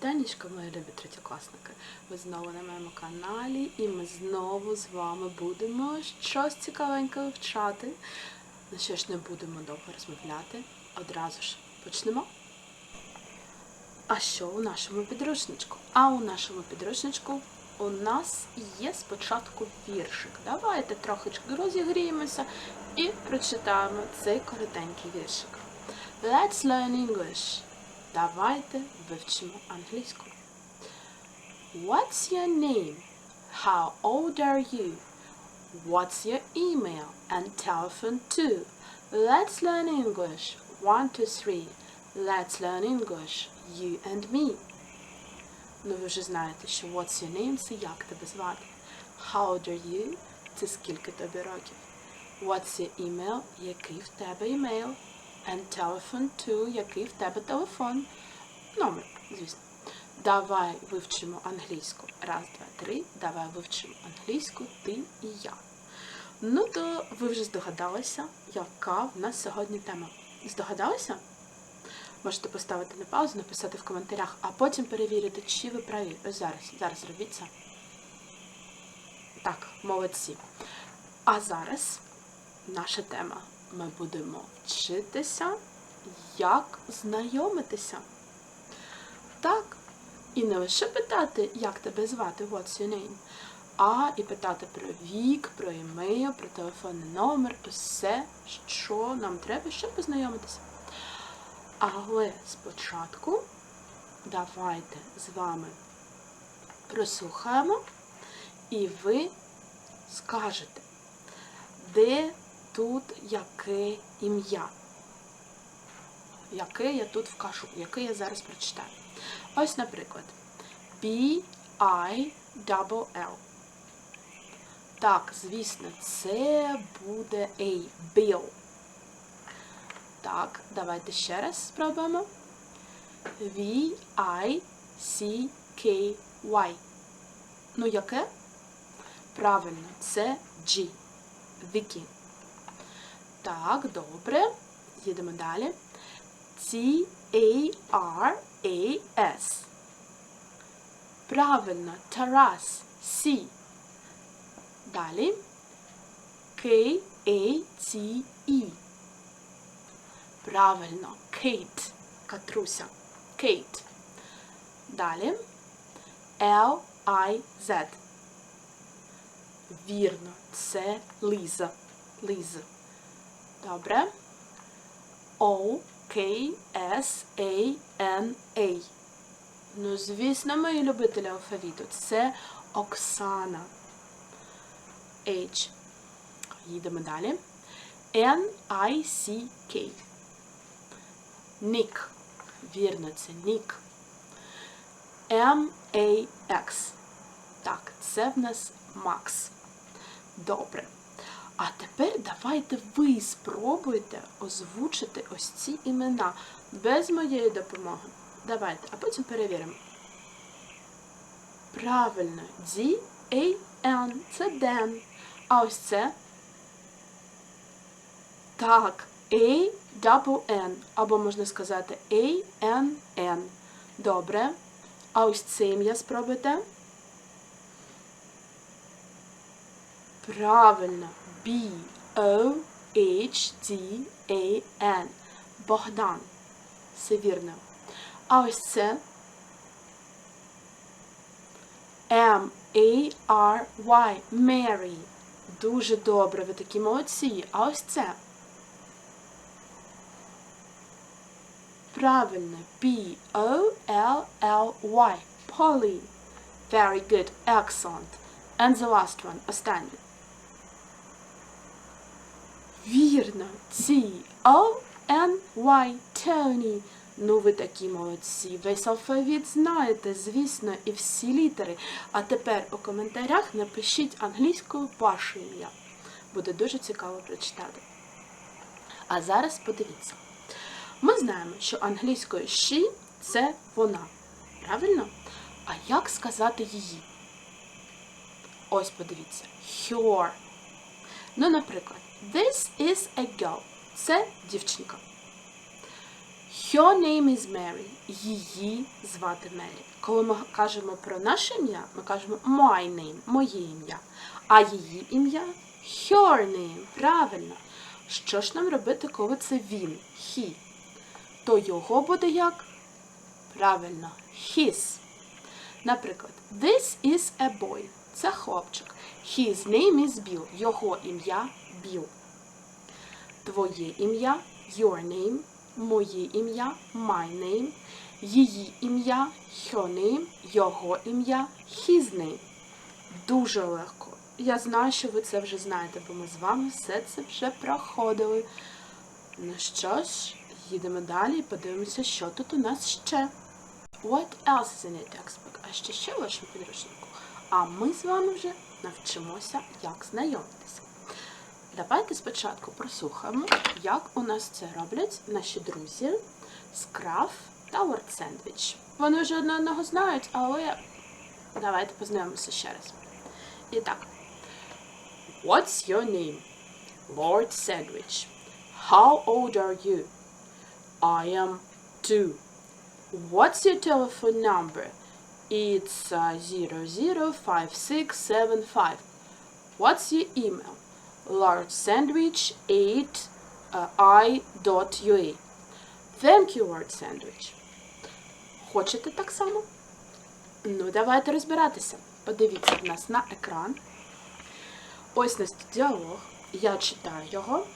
Танечка, мої любі третьокласники. Ви знову на моєму каналі, і ми знову з вами будемо щось цікавеньке вивчати. Ну що ж, не будемо довго розмовляти. Одразу ж почнемо. А що у нашому підручничку? А у нашому підручничку у нас є спочатку віршик. Давайте трохи розігріємося і прочитаємо цей коротенький віршик. Let's learn English. Давайте вивчимо англійську. What's your name? How old are you? What's your email and telephone too? Let's learn English. One, two, three. Let's learn English. You and me. Ну, ви вже знаєте, що what's your name – це як тебе звати. How old are you – це скільки тобі років. What's your email – який в тебе імейл. And telephone to – який в тебе телефон. Номер, звісно. Давай вивчимо англійську. Раз, два, три. Давай вивчимо англійську ти і я. Ну, то ви вже здогадалися, яка в нас сьогодні тема. Здогадалися? Можете поставити на паузу, написати в коментарях, а потім перевірити, чи ви праві. Ось зараз. Зараз робіть. Так, молодці. А зараз наша тема. Ми будемо вчитися, як знайомитися. Так. І не лише питати, як тебе звати, what's your name, а і питати про вік, про імейл, про телефонний номер, усе, що нам треба, щоб познайомитися. Але спочатку давайте з вами прослухаємо, і ви скажете, де тут яке ім'я. Яке я тут вкажу, яке я зараз прочитаю. Ось, наприклад, B-I-double-L. Так, звісно, це буде A. Bill. Так, давайте ще раз спробуємо. V-I-C-K-Y. Ну, яке? Правильно, це G. Vicky. Так, добре. Їдемо далі. T-A-R-A-S. Правильно, Тарас. C. Далі. K-A-T-E. Правильно, Кейт. Катруся. Кейт. Далі. L-I-Z. Вірно, це Ліза. Ліза. Добре. O K S A N A. Ну, звісно, мої любителі алфавіту. Це Оксана. H. Їдемо далі. N I C K. Нік. Вірно, це Нік. M A X. Так, це в нас Макс. Добре. А тепер давайте ви спробуйте озвучити ось ці імена без моєї допомоги. Давайте, а потім перевіримо. Правильно, D, A, N. Це Ден. А ось це. Так, A, double N. Або можна сказати A, N, N. Добре. А ось це ім'я спробуйте. Правильно. B O H D A N. Богдан. Все вірно. А ось це M A R Y. Mary. Дуже добре, ви такі молодці. А ось це. Правильно. P O L L Y. Polly. Very good. Excellent. And the last one. Останнє. Вірно, T O N Y Tony. Ну, ви такі молодці. Весь алфавіт знаєте, звісно, і всі літери. А тепер у коментарях напишіть англійською ваше ім'я. Буде дуже цікаво прочитати. А зараз подивіться. Ми знаємо, що англійською she – це вона. Правильно? А як сказати її? Ось подивіться. Her. Ну, наприклад, this is a girl. Це дівчинка. Her name is Mary. Її звати Мері. Коли ми кажемо про наше ім'я, ми кажемо my name, моє ім'я. А її ім'я her name. Правильно. Що ж нам робити, коли це він? He. То його буде як? Правильно. His. Наприклад, this is a boy. Це хлопчик. His name is Bill. Його ім'я Біл. Твоє ім'я your name. Моє ім'я my name. Її ім'я her name. Його ім'я his name. Дуже легко. Я знаю, що ви це вже знаєте, бо ми з вами все це вже проходили. Ну що ж, їдемо далі і подивимося, що тут у нас ще. What else is in your textbook? А ще що в вашому підручнику? А ми з вами вже навчимося, як знайомитися. Давайте спочатку прослухаємо, як у нас це роблять наші друзі Scruff та Word Sandwich. Вони вже одне одного знають, але давайте познайомимося ще раз. І так. What's your name? Lord Sandwich. How old are you? I am two. What's your telephone number? It's uh, 005675. What's your email? Large sandwich 8 uh, i.ua. Thank you, Lord Sandwich. Хочете так само? Ну, давайте розбиратися. Подивіться в нас на екран. Ось у нас діалог. Я читаю його.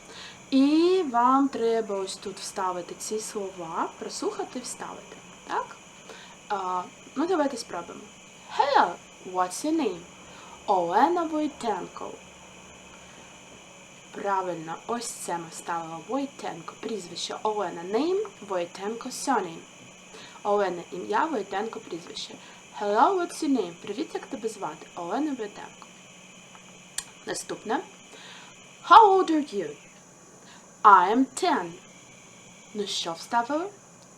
І вам треба ось тут вставити ці слова, прослухати вставити. Так? Ну, давайте спробуємо. Hello, what's your name? Олена Войтенко. Правильно, ось це ми вставили Войтенко. Прізвище Олена name, Войтенко surname. Олена ім'я, Войтенко прізвище. Hello, what's your name? Привіт, як тебе звати? Олена Войтенко. Наступне. How old are you? I am 10. Ну що вставили?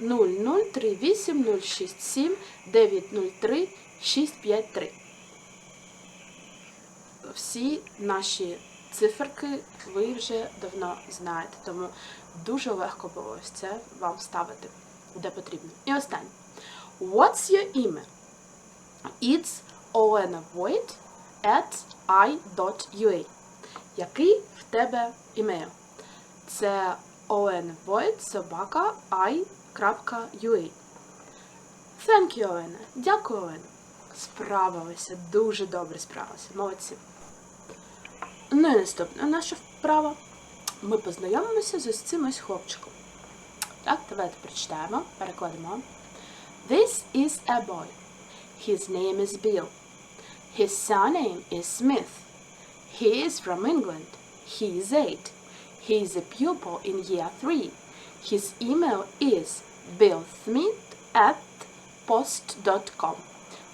0038067 903 653. Всі наші циферки ви вже давно знаєте, тому дуже легко було ось це вам ставити, де потрібно. І останнє. What's your email? It's Olena Voigt at i.ua. Який в тебе імейл? Це Voigt собака i.ua. Thank you, Олена. Дякую, Олена. Справилися, дуже добре справилися. Молодці. Ну і наступна наша вправа. Ми познайомимося з ось цим ось хлопчиком. Так, давайте прочитаємо, перекладемо. This is a boy. His name is Bill. His surname is Smith. He is from England. He is eight. He is a pupil in year three. His email is billsmith at post.com.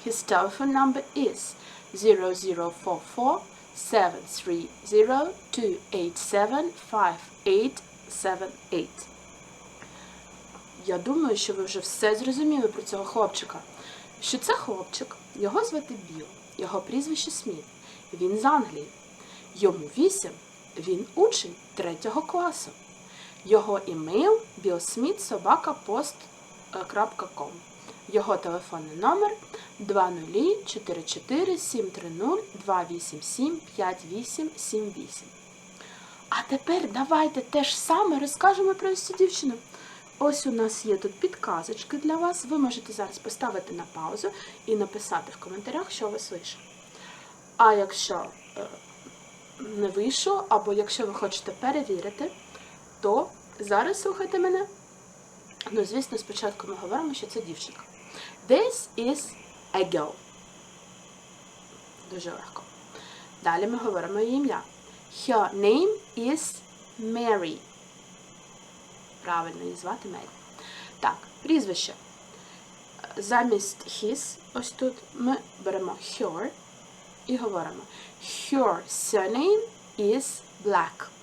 His telephone number is 0044 730-287-5878. Я думаю, що ви вже все зрозуміли про цього хлопчика. Що це хлопчик, його звати Біл, його прізвище Сміт. Він з Англії. Йому 8, він учень 3 класу. Його імейл billsmith.post.com Його телефонний номер 2044 730 287 5878. А тепер давайте те ж саме розкажемо про цю дівчину. Ось у нас є тут підказочки для вас. Ви можете зараз поставити на паузу і написати в коментарях, що вас вийшло. А якщо е, не вийшло, або якщо ви хочете перевірити, то зараз слухайте мене. Ну, звісно, спочатку ми говоримо, що це дівчинка. This is a girl. Дуже легко. Далі ми говоримо її ім'я. Her name is Mary. Правильно, її звати Мері. Так, прізвище. Замість his, ось тут, ми беремо her і говоримо. Her surname is black.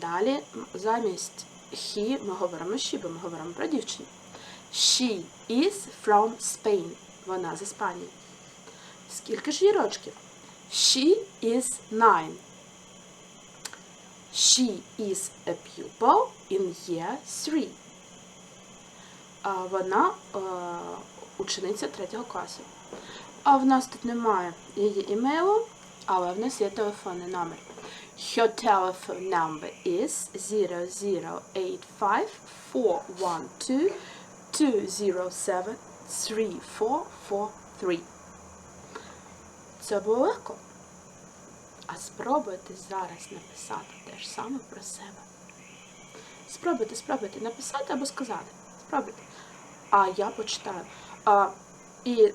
Далі замість he ми говоримо she, бо ми говоримо про дівчину. She is from Spain. Вона з Іспанії. Скільки ж їй рочків? She is nine. She is a pupil in year 3. А вона е, учениця третього класу. А в нас тут немає її імейлу, але в нас є телефонний номер. Her telephone number is 0085 412 207 3443. Це було легко. А спробуйте зараз написати те ж саме про себе. Спробуйте, спробуйте написати або сказати. Спробуйте. А я почитаю. А, і е,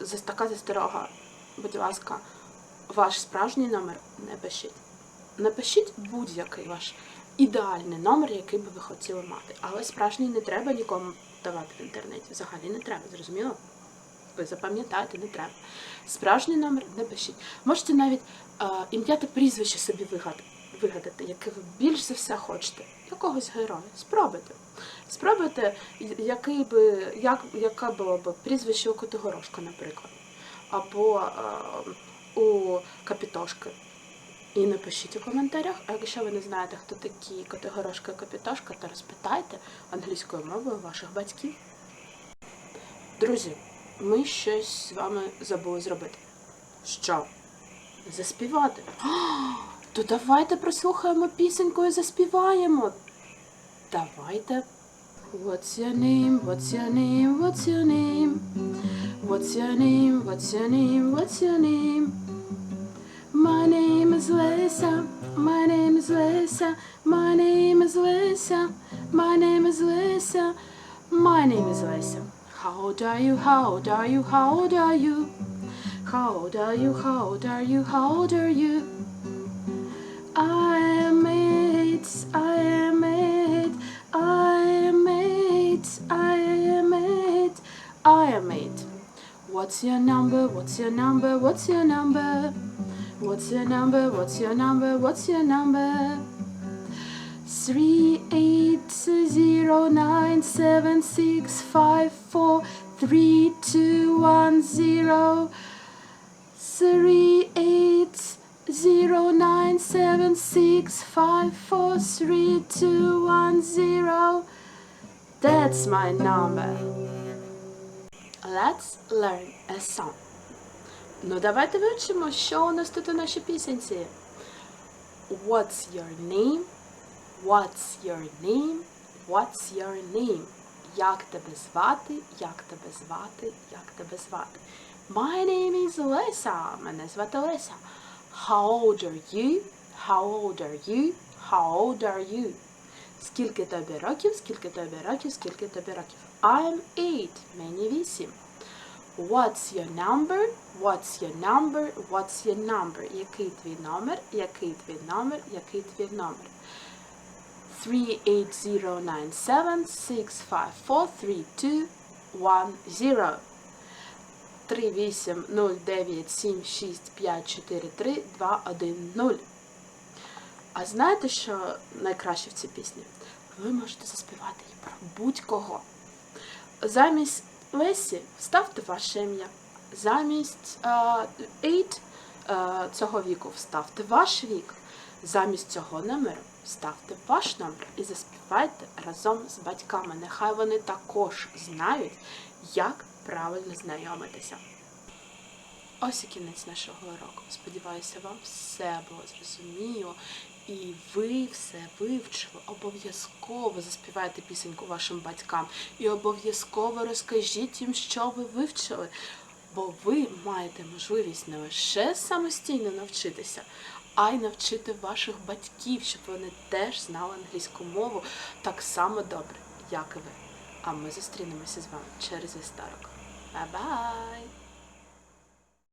зас- така засторога, будь ласка, ваш справжній номер не пишіть. Напишіть будь-який ваш ідеальний номер, який би ви хотіли мати. Але справжній не треба нікому давати в інтернеті. Взагалі не треба, зрозуміло? Ви запам'ятаєте, не треба. Справжній номер не пишіть. Можете навіть е, ім'я та прізвище собі вигадати, вигадати, яке ви більш за все хочете. Якогось героя. Спробуйте. Спробуйте, який би, як, яке було б прізвище у Котигорошка, наприклад. Або е, у Капітошки. І напишіть у коментарях, а якщо ви не знаєте, хто такі Котигорошка і Капітошка, то розпитайте англійською мовою ваших батьків. Друзі, ми щось з вами забули зробити. Що? Заспівати. А, То давайте прослухаємо пісеньку і заспіваємо. Давайте. What's your name? What's your name? What's your name? What's your name? What's your name? What's your name? My name is Lisa. My name is Lisa. My name is Lisa. My name is Lisa. My name is Lisa. How old are you? How old are you? How old are you? How old are you? How old are you? How old are you? I am eight. I am eight. I am eight. I am eight. I am eight. What's your number? What's your number? What's your number? What's your number? What's your number? What's your number? Three eight zero nine seven six five four three two one zero. Three eight zero nine seven six five four three two one zero. That's my number. Let's learn a song. Ну, давайте вивчимо, що у нас тут у нашій пісенці. What's your name? What's your name? What's your name? Як тебе звати? Як тебе звати? Як тебе звати? My name is Lisa. Мене звати Леся. How old are you? How old are you? How old are you? Скільки тобі років? Скільки тобі років? Скільки тобі років? I'm eight. Мені вісім. What's your number? What's your number? What's your number? Який твій номер? Який твій номер? Який твій номер? 38097654321 3809765432110. А знаєте, що найкраще в цій пісні? Ви можете заспівати її про будь-кого. Замість Лесі вставте ваше ім'я. Замість uh, eight, uh, цього віку вставте ваш вік. Замість цього номеру вставте ваш номер і заспівайте разом з батьками. Нехай вони також знають, як правильно знайомитися. Ось і кінець нашого уроку. Сподіваюся, вам все було зрозуміло. І ви все вивчили. Обов'язково заспівайте пісеньку вашим батькам. І обов'язково розкажіть їм, що ви вивчили. Бо ви маєте можливість не лише самостійно навчитися, а й навчити ваших батьків, щоб вони теж знали англійську мову так само добре, як і ви. А ми зустрінемося з вами через вівторок. Бай-бай!